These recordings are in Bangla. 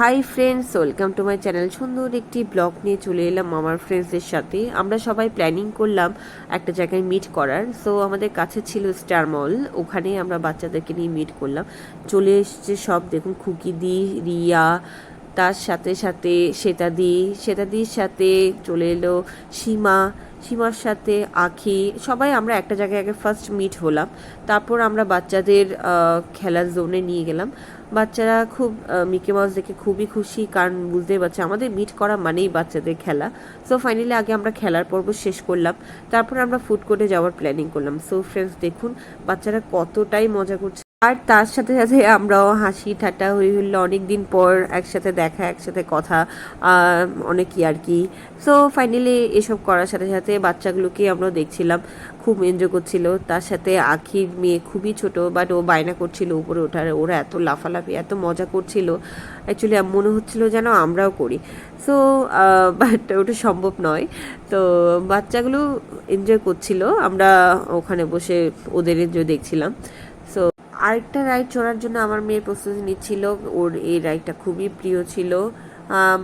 Hi friends welcome to my channel সুন্দর একটি ব্লগ নিয়ে চলে এলাম আমার ফ্রেন্ডসদের সাথে। আমরা সবাই প্ল্যানিং করলাম একটা জায়গায় মিট করার। সো আমাদের কাছে ছিল স্টার মল ওখানে আমরা বাচ্চাদেরকে নিয়ে মিট করলাম। চলে এসছে সব, দেখুন খুকিদি রিয়া তার সাথে সাথে শ্বেতাদি শ্বেতাদির সাথে চলে এলো সীমা। সীমার সাথে আখি, সবাই আমরা একটা জায়গায় আগে ফার্স্ট মিট হলাম। তারপর আমরা বাচ্চাদের খেলার জোনে নিয়ে গেলাম। বাচ্চারা খুব মিকি মাউস দেখে খুবই খুশি, কারণ বুঝতেই পারছে, আমাদের মিট করা মানেই বাচ্চাদের খেলা। সো ফাইনালি আগে আমরা খেলার পর্ব শেষ করলাম। তারপর আমরা ফুড কোর্টে যাওয়ার প্ল্যানিং করলাম। সো ফ্রেন্ডস দেখুন, বাচ্চারা কতটাই মজা করছে। আর তার সাথে সাথে আমরাও হাসি ঠাট্টা হই হইল অনেক দিন পর একসাথে দেখা একসাথে কথা আহ, অনেক কি আর কি। সো ফাইনালি এসব করার সাথে সাথে বাচ্চাগুলোকে আমরা দেখছিলাম খুব এনজয় করছিল। তার সাথে আখির মেয়ে খুবই ছোট বাট ও বায়না করছিল উপরে ওঠার। ওরা এত লাফালাফি এত মজা করছিল। অ্যাকচুয়ালি মনে হচ্ছিল যেন আমরাও করি। সো বাট ওটা সম্ভব নয়। তো বাচ্চাগুলো এনজয় করছিল। আমরা ওখানে বসে ওদের এনজয় দেখছিলাম। আরেকটা রাইড চড়ার জন্য আমার মেয়ের প্রস্তুতি নিচ্ছিল। ওর এই রাইডটা খুবই প্রিয় ছিল।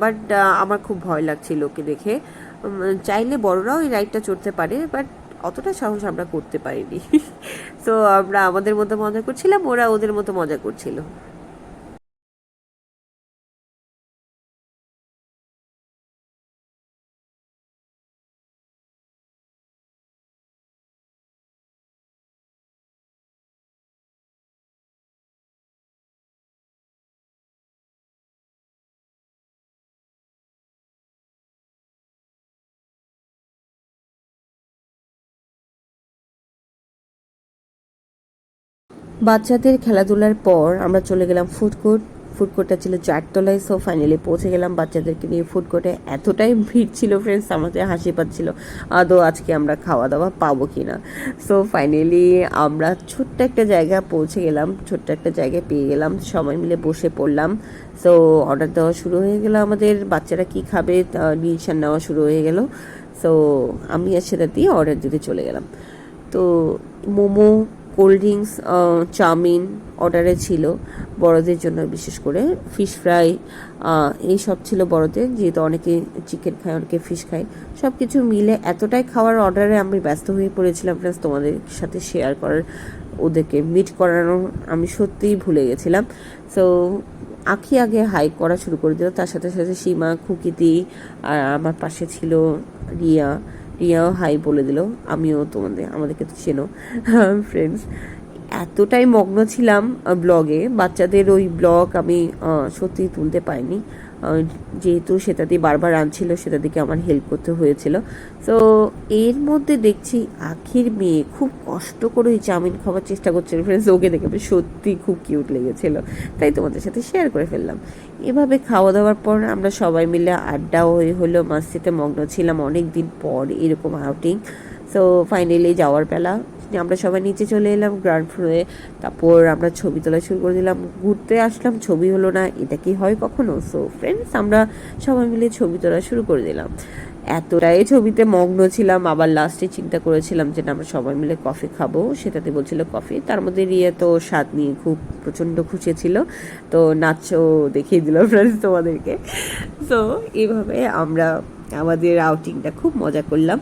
বাট আমার খুব ভয় লাগছিল ওকে দেখে। চাইলে বড়রাও এই রাইডটা চড়তে পারে, বাট অতটা সাহস আমরা করতে পারিনি। তো আমরা আমাদের মতো মজা করছিলাম, ওরা ওদের মতো মজা করছিল। বাচ্চাদের খেলাধুলার পর আমরা চলে গেলাম ফুড কোর্ট ফুড কোর্টটা ছিল চারতলায় সো ফাইনালি পৌঁছে গেলাম বাচ্চাদেরকে নিয়ে ফুড কোর্টে এতটাই ভিড় ছিল ফ্রেন্ডস আমাদের হাসি পাচ্ছিল, আদৌ আজকে আমরা খাওয়া দাওয়া পাবো কি না সো ফাইনালি আমরা ছোট্ট একটা জায়গা পৌঁছে গেলাম, ছোট্ট একটা জায়গায় পেয়ে গেলাম, সবাই মিলে বসে পড়লাম। সো অর্ডার দেওয়া শুরু হয়ে গেল আমাদের, বাচ্চারা কি খাবে ডিসিশন নেওয়া শুরু হয়ে গেল। সো আমি আর সেটা দিয়ে অর্ডার দিতে চলে গেলাম। তো মোমো কোল্ড ড্রিঙ্কস চাউমিন অর্ডারে ছিল বড়দের জন্য, বিশেষ করে ফিশ ফ্রাই এই সব ছিল বড়দের, যেহেতু অনেকে চিকেন খায়, অনেকে ফিশ খায়। সব কিছু মিলে এতটাই খাওয়ার অর্ডারে আমি ব্যস্ত হয়ে পড়েছিলাম ফ্রেন্ডস তোমাদের সাথে শেয়ার করার, ওদেরকে মিট করানো আমি সত্যিই ভুলে গেছিলাম। সো আখি আগে হাইক করা শুরু করে দিল, তার সাথে সাথে সীমা, খুকিতি, আর আমার পাশে ছিল রিয়া রিয়াও হাই বলে দিল, আমিও তোমাদের, আমাদেরকে তো চেনো। ফ্রেন্ডস এতটাই মগ্ন ছিলাম ব্লগে বাচ্চাদের ওই ব্লগ আমি সত্যি তুলতে পারিনি। যেহেতু সেটাতে বারবার আনছিল, সেটা দিকে আমার হেল্প করতে হয়েছিল। তো এর মধ্যে দেখছি আখির মেয়ে খুব কষ্ট করে ওই চাউমিন খাওয়ার চেষ্টা করছিল ফ্রেন্ডস ওকে দেখে সত্যি খুব কিউট লেগেছিল। তাই তোমাদের সাথে শেয়ার করে ফেললাম। এভাবে খাওয়া দাওয়ার পর আমরা সবাই মিলে আড্ডা হয়ে হলো মাস্তিতে মগ্ন ছিলাম অনেক দিন পর এরকম আউটিং তো ফাইনালি যাওয়ার বেলা আমরা সবাই নিচে চলে এলাম গ্রাউন্ড ফ্লোরে তারপর আমরা ছবি তোলা শুরু করে দিলাম, ঘুরতে আসলাম, ছবি হলো না, এটা কি হয় কখনো? সো ফ্রেন্ডস আমরা সবাই মিলে ছবি তোলা শুরু করে দিলাম। এতটাই ছবিতে মগ্ন ছিলাম, আবার লাস্টে চিন্তা করেছিলাম যে আমরা সবাই মিলে কফি খাব। সেটাতে বলছিল কফি তার মধ্যে রিয়া তো স্বাদ নিয়ে খুব প্রচণ্ড খুশি ছিল। তো নাচও দেখিয়ে দিল ফ্রেন্ডস তোমাদেরকে। সো এইভাবে আমরা আমাদের আউটিংটা খুব মজা করলাম।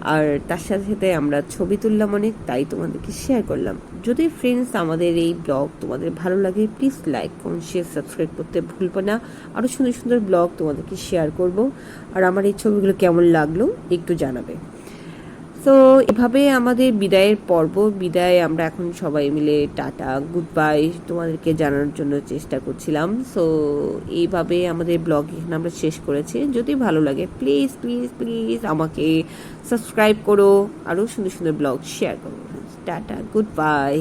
আর তার সাথে সাথে আমরা ছবি তুললাম অনেক, তাই তোমাদেরকে শেয়ার করলাম। যদি ফ্রেন্ডস আমাদের এই ব্লগ তোমাদের ভালো লাগে প্লিজ লাইক করুন শেয়ার সাবস্ক্রাইব করতে ভুলবো না। আরও সুন্দর সুন্দর ব্লগ তোমাদেরকে শেয়ার করব। আর আমার এই ছবিগুলো কেমন লাগল, একটু জানাবে। তো এভাবে আমাদের বিদায়ের পর্ব, বিদায় আমরা এখন সবাই মিলে টাটা গুড বাই তোমাদেরকে জানানোর জন্য চেষ্টা করছিলাম। সো এইভাবে আমাদের ব্লগ এখানে আমরা শেষ করেছি। যদি ভালো লাগে প্লিজ প্লিজ প্লিজ আমাকে সাবস্ক্রাইব করো, আরও সুন্দর সুন্দর ব্লগ শেয়ার করো। Tata good bye